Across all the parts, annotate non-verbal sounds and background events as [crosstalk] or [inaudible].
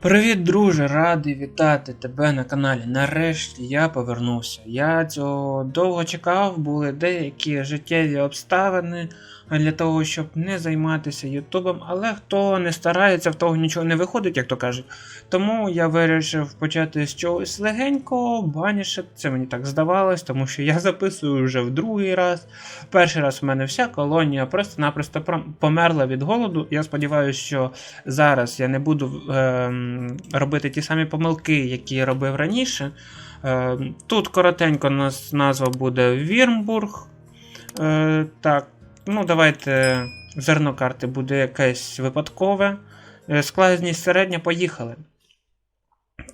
Привіт, друже, радий вітати тебе на каналі. Нарешті я повернувся. Я цього довго чекав, були деякі життєві обставини для того, щоб не займатися Ютубом, але хто не старається, в того нічого не виходить, як то кажуть. Тому я вирішив почати з чогось легенького, баніше, це мені так здавалось, тому що я [laughs] записую вже в другий раз. Перший раз у мене вся колонія просто-напросто померла від голоду. Я сподіваюся, що зараз я не буду ем, робити ті самі помилки, які я робив раніше. Ем, тут коротенько назва буде Вірмбург. Е, так, ну давайте зерно карти буде якесь випадкове. Е, Складність середня, поїхали.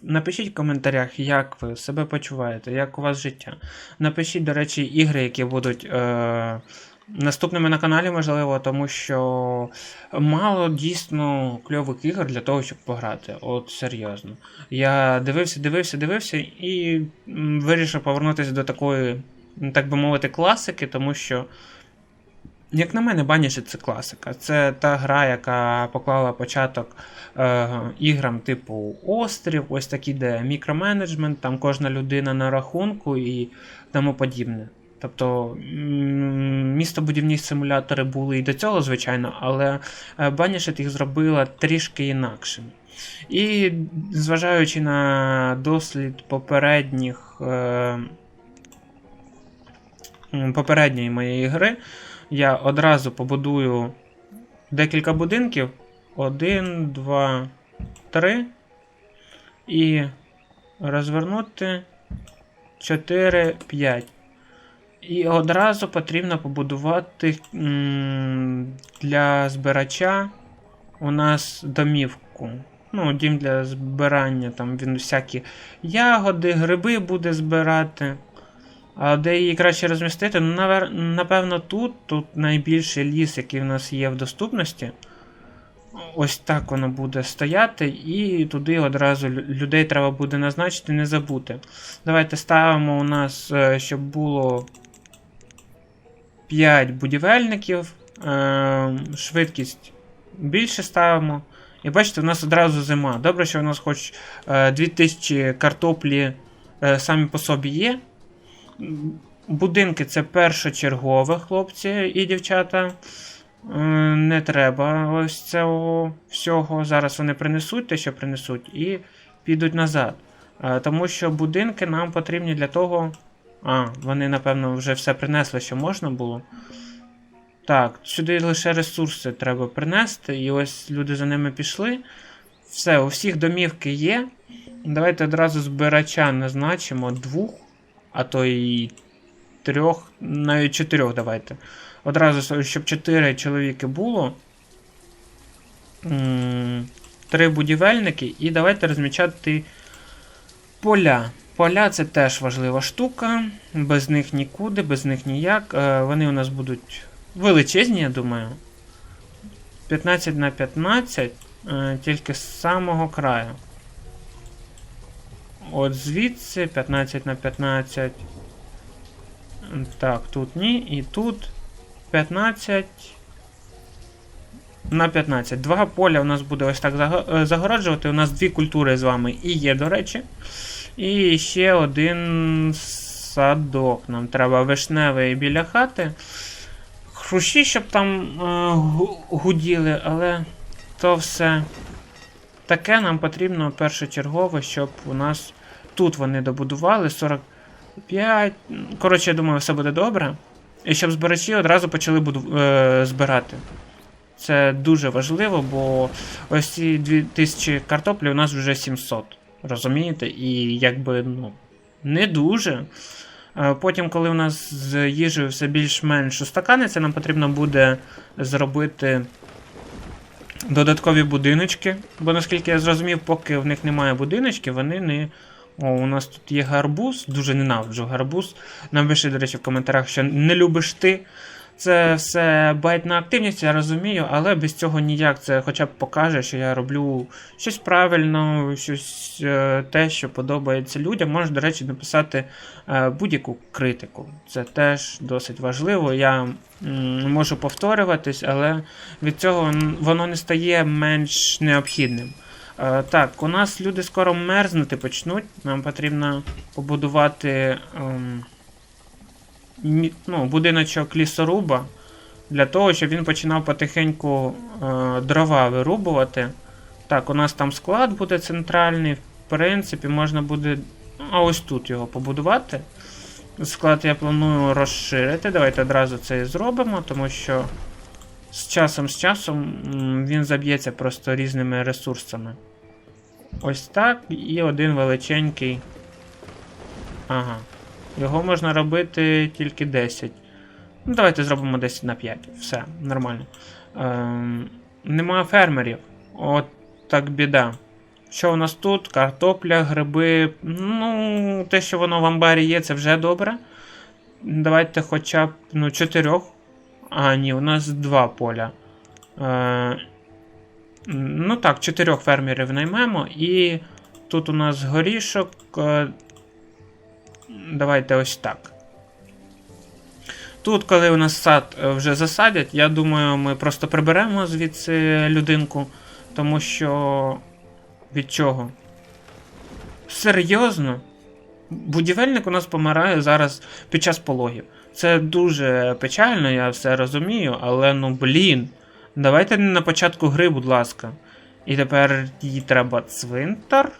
Напишіть в коментарях, як ви себе почуваєте, як у вас життя. Напишіть, до речі, ігри, які будуть е, наступними на каналі, можливо, тому що мало дійсно кльових ігор для того, щоб пограти. От серйозно. Я дивився, дивився, дивився і вирішив повернутися до такої, так би мовити, класики, тому що. Як на мене, Баніші це класика. Це та гра, яка поклала початок е, іграм типу Острів, ось такі, де мікроменеджмент, там кожна людина на рахунку і тому подібне. Тобто містобудівні симулятори були і до цього, звичайно, але е, Banishit їх зробила трішки інакшими. І зважаючи на дослід попередніх, е, попередньої моєї гри, я одразу побудую декілька будинків. Один, два, три. І розвернути 4, 5. І одразу потрібно побудувати для збирача у нас домівку. Ну, дім для збирання, там він всякі ягоди, гриби буде збирати. А де її краще розмістити? Ну, напевно, тут. Тут найбільший ліс, який в нас є в доступності. Ось так воно буде стояти, і туди одразу людей треба буде назначити, не забути. Давайте ставимо у нас, е, щоб було 5 будівельників. е, Швидкість більше ставимо. І бачите, у нас одразу зима. Добре, що у нас хоч е, 2000 картоплі е, самі по собі є. Будинки це першочергове, хлопці і дівчата. Е, Не треба ось цього всього. Зараз вони принесуть те, що принесуть, і підуть назад. Е, Тому що будинки нам потрібні для того. А, вони, напевно, вже все принесли, що можна було. Так, сюди лише ресурси треба принести, і ось люди за ними пішли. Все, у всіх домівки є. Давайте одразу збирача назначимо двох, а то і трьох, навіть чотирьох давайте. Одразу, щоб чотири чоловіки було. Три будівельники, і давайте розмічати поля. Поля це теж важлива штука. Без них нікуди, без них ніяк. Е, Вони у нас будуть величезні, я думаю. 15 на 15, е, тільки з самого краю. От звідси 15 на 15. Так, тут ні. І тут 15 на 15. Два поля у нас буде ось так е, загороджувати. У нас дві культури з вами і є, до речі. І ще один садок. Нам треба вишневий біля хати. Хрущі, щоб там е, гуділи, але то все таке нам потрібно першочергово, щоб у нас тут вони добудували 45. Коротше, я думаю, все буде добре. І щоб збирачі одразу почали буду, е, збирати. Це дуже важливо, бо ось ці 2000 картоплі у нас вже 700. Розумієте? І якби, ну, не дуже. Е, Потім, коли у нас з їжею все більш-менш устаканиться, нам потрібно буде зробити додаткові будиночки. Бо наскільки я зрозумів, поки в них немає будиночків, вони не. О, у нас тут є гарбуз, дуже ненавиджу гарбуз. Напиши, до речі, в коментарях, що не любиш ти. Це все байтна активність, я розумію, але без цього ніяк. Це хоча б покаже, що я роблю щось правильно, щось е, те, що подобається людям. Можеш, до речі, написати е, будь-яку критику. Це теж досить важливо. Я можу повторюватись, але від цього воно не стає менш необхідним. Е, так, у нас люди скоро мерзнути почнуть. Нам потрібно побудувати ем, ну, будиночок лісоруба для того, щоб він починав потихеньку е, дрова вирубувати. Так, у нас там склад буде центральний. В принципі, можна буде. А ось тут його побудувати. Склад я планую розширити. Давайте одразу це і зробимо, тому що з часом з часом він заб'ється просто різними ресурсами. Ось так. І один величенький. Ага. Його можна робити тільки 10. Ну, давайте зробимо 10 на 5. Все, нормально. Ем, нема фермерів. От так біда. Що у нас тут? Картопля, гриби. Ну, те, що воно в амбарі є, це вже добре. Давайте хоча б ну, чотирьох. А, ні, у нас два поля. Е, ну так, чотирьох фермерів наймемо. І тут у нас горішок. Давайте ось так. Тут, коли у нас сад е, вже засадять, я думаю, ми просто приберемо звідси людинку, тому що. Від чого? Серйозно? Будівельник у нас помирає зараз під час пологів. Це дуже печально, я все розумію, але ну блін. Давайте на початку гри, будь ласка. І тепер їй треба цвинтар.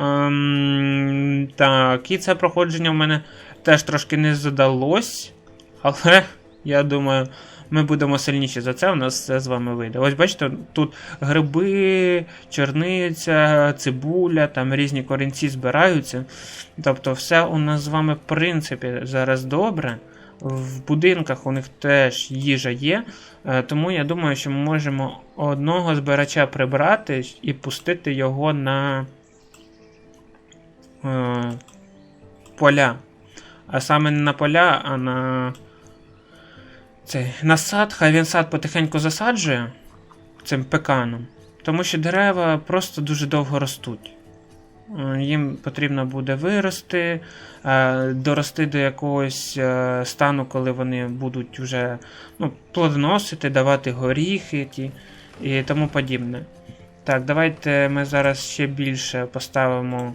Ем, так, і це проходження в мене теж трошки не задалось. Але [laughs] я думаю, ми будемо сильніші за це, у нас все з вами вийде. Ось бачите, тут гриби, чорниця, цибуля, там різні корінці збираються. Тобто, все у нас з вами, в принципі, зараз добре. В будинках у них теж їжа є, е, тому я думаю, що ми можемо одного збирача прибрати і пустити його на е, поля. А саме не на поля, а на цей на сад, хай він сад потихеньку засаджує цим пеканом, тому що дерева просто дуже довго ростуть. Е, Їм потрібно буде вирости, е, дорости до якогось е, стану, коли вони будуть вже ну, плодоносити, давати горіхи ті і тому подібне. Так, давайте ми зараз ще більше поставимо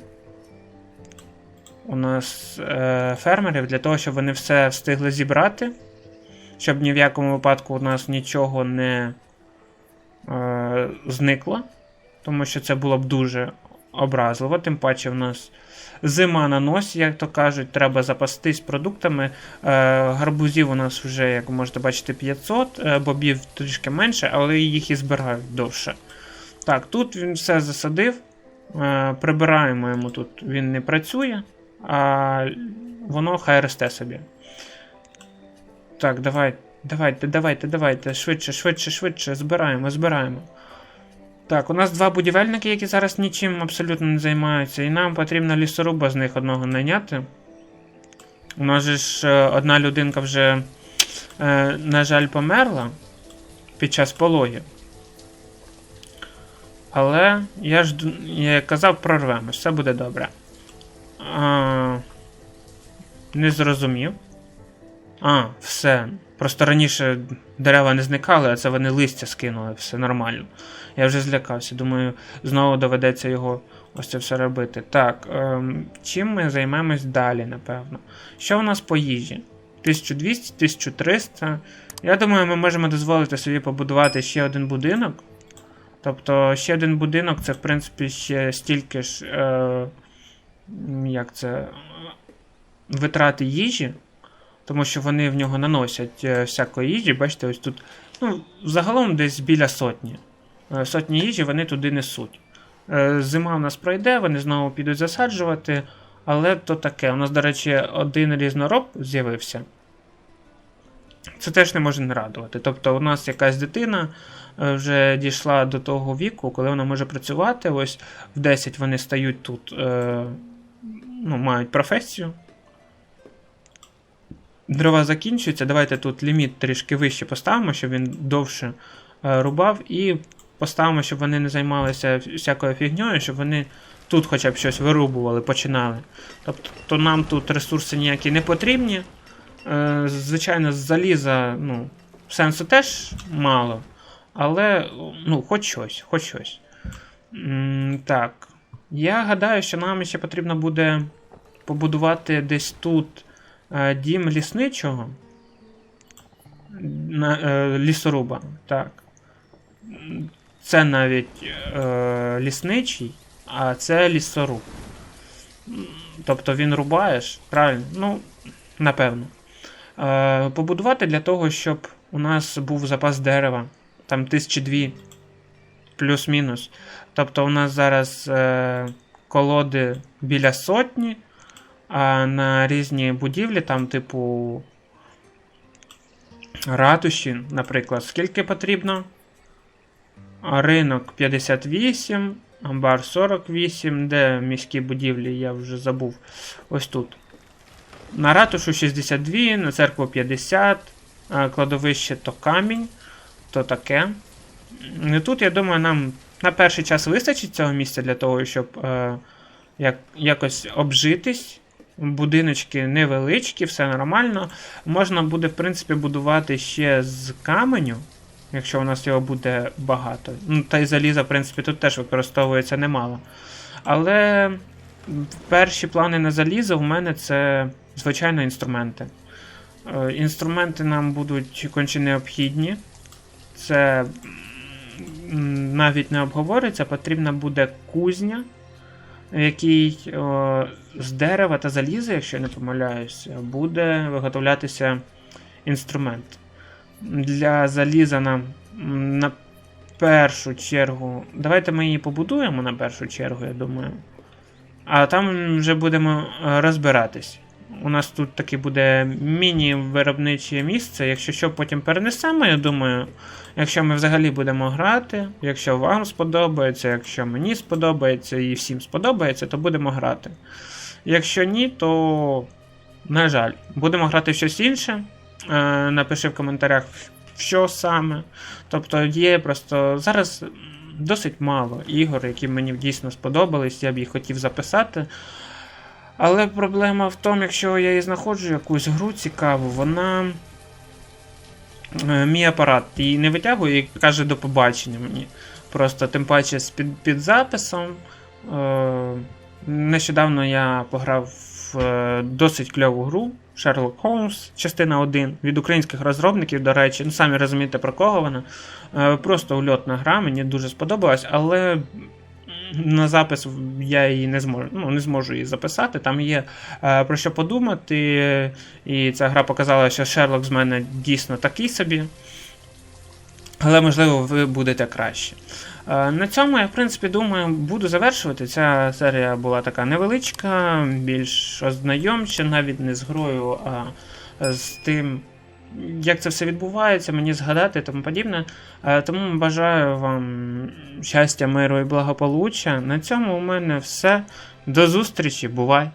у нас е, фермерів для того, щоб вони все встигли зібрати щоб ні в якому випадку у нас нічого не е, зникло, тому що це було б дуже образливо. Тим паче в нас зима на носі, як то кажуть, треба запастись продуктами. Е, гарбузів у нас вже, як можете бачити, 500, е, бобів трішки менше, але їх і збирають довше. Так, тут він все засадив. Е, прибираємо йому тут, він не працює, а воно хай росте собі. Так, давай, давайте, давайте, давайте. Швидше, швидше, швидше. Збираємо, збираємо. Так, у нас два будівельники, які зараз нічим абсолютно не займаються, і нам потрібно лісоруба з них одного найняти. У нас же ж е, одна людинка вже, е, на жаль, померла під час пологів. Але я ж я казав, прорвемось, все буде добре. А, не зрозумів. А, все. Просто раніше дерева не зникали, а це вони листя скинули, все нормально. Я вже злякався, думаю, знову доведеться його ось це все робити. Так, ем, чим ми займемось далі, напевно. Що у нас по їжі? 1200, 1300. Я думаю, ми можемо дозволити собі побудувати ще один будинок. Тобто, ще один будинок це, в принципі, ще стільки ж. Е, як це. Витрати їжі тому що вони в нього наносять е, всякої їжі. Бачите, ось тут ну, загалом десь біля сотні. Е, Сотні їжі вони туди несуть. Е, Зима в нас пройде, вони знову підуть засаджувати, але то таке. У нас, до речі, один різнороб з'явився. Це теж не може не радувати. Тобто, у нас якась дитина вже дійшла до того віку, коли вона може працювати. Ось в 10 вони стають тут, ну, мають професію. Дрова закінчуються. Давайте тут ліміт трішки вище поставимо, щоб він довше е, рубав, і поставимо, щоб вони не займалися всякою фігньою, щоб вони тут хоча б щось вирубували, починали. Тобто то нам тут ресурси ніякі не потрібні. Е, звичайно, з заліза ну, сенсу теж мало, але ну, хоч щось, хоч щось. Так. Я гадаю, що нам ще потрібно буде побудувати десь тут е, дім лісничого. На, е, лісоруба. Так. Це навіть е, лісничий, а це лісоруб. Тобто він рубаєш, правильно? Ну, напевно. Е, побудувати для того, щоб у нас був запас дерева. Там тисячі дві плюс-мінус. Тобто у нас зараз е, колоди біля сотні, а на різні будівлі, там, типу, ратуші, наприклад, скільки потрібно? Ринок 58, амбар 48, де міські будівлі, я вже забув. Ось тут. На ратушу 62, на церкву 50, кладовище то камінь, то таке. Тут, я думаю, нам на перший час вистачить цього місця для того, щоб е, як, якось обжитись. Будиночки невеличкі, все нормально. Можна буде, в принципі, будувати ще з каменю, якщо у нас його буде багато. Ну, та й заліза, в принципі, тут теж використовується немало. Але перші плани на залізо в мене це, звичайно, інструменти. Е, Інструменти нам будуть конче необхідні. Це навіть не обговорюється, потрібна буде кузня, в якій о, з дерева та заліза, якщо я не помиляюся, буде виготовлятися інструмент. Для заліза нам на першу чергу. Давайте ми її побудуємо на першу чергу, я думаю. А там вже будемо розбиратись. У нас тут таке буде міні-виробниче місце. Якщо що, потім перенесемо, я думаю. Якщо ми взагалі будемо грати, якщо вам сподобається, якщо мені сподобається і всім сподобається, то будемо грати. Якщо ні, то, на жаль, будемо грати в щось інше. Е, напиши в коментарях, що саме. Тобто є просто зараз досить мало ігор, які мені дійсно сподобались, я б їх хотів записати. Але проблема в тому, якщо я і знаходжу якусь гру цікаву, вона. е, Мій апарат її не витягує і каже до побачення мені. Просто тим паче з під, під записом. Е, нещодавно я пограв в е, досить кльову гру Sherlock Holmes, частина 1 від українських розробників, до речі. Ну, самі розумієте, про кого вона. Е, просто ульотна гра, мені дуже сподобалась, але на запис я її не зможу, ну, не зможу її записати. Там є е, про що подумати, і ця гра показала, що Шерлок з мене дійсно такий собі. Але, можливо, ви будете краще. Е, На цьому я, в принципі, думаю, буду завершувати. Ця серія була така невеличка, більш ознайомча, навіть не з грою, а з тим, як це все відбувається, мені згадати і тому подібне. Е, Тому бажаю вам щастя, миру і благополуччя. На цьому у мене все. До зустрічі, бувай!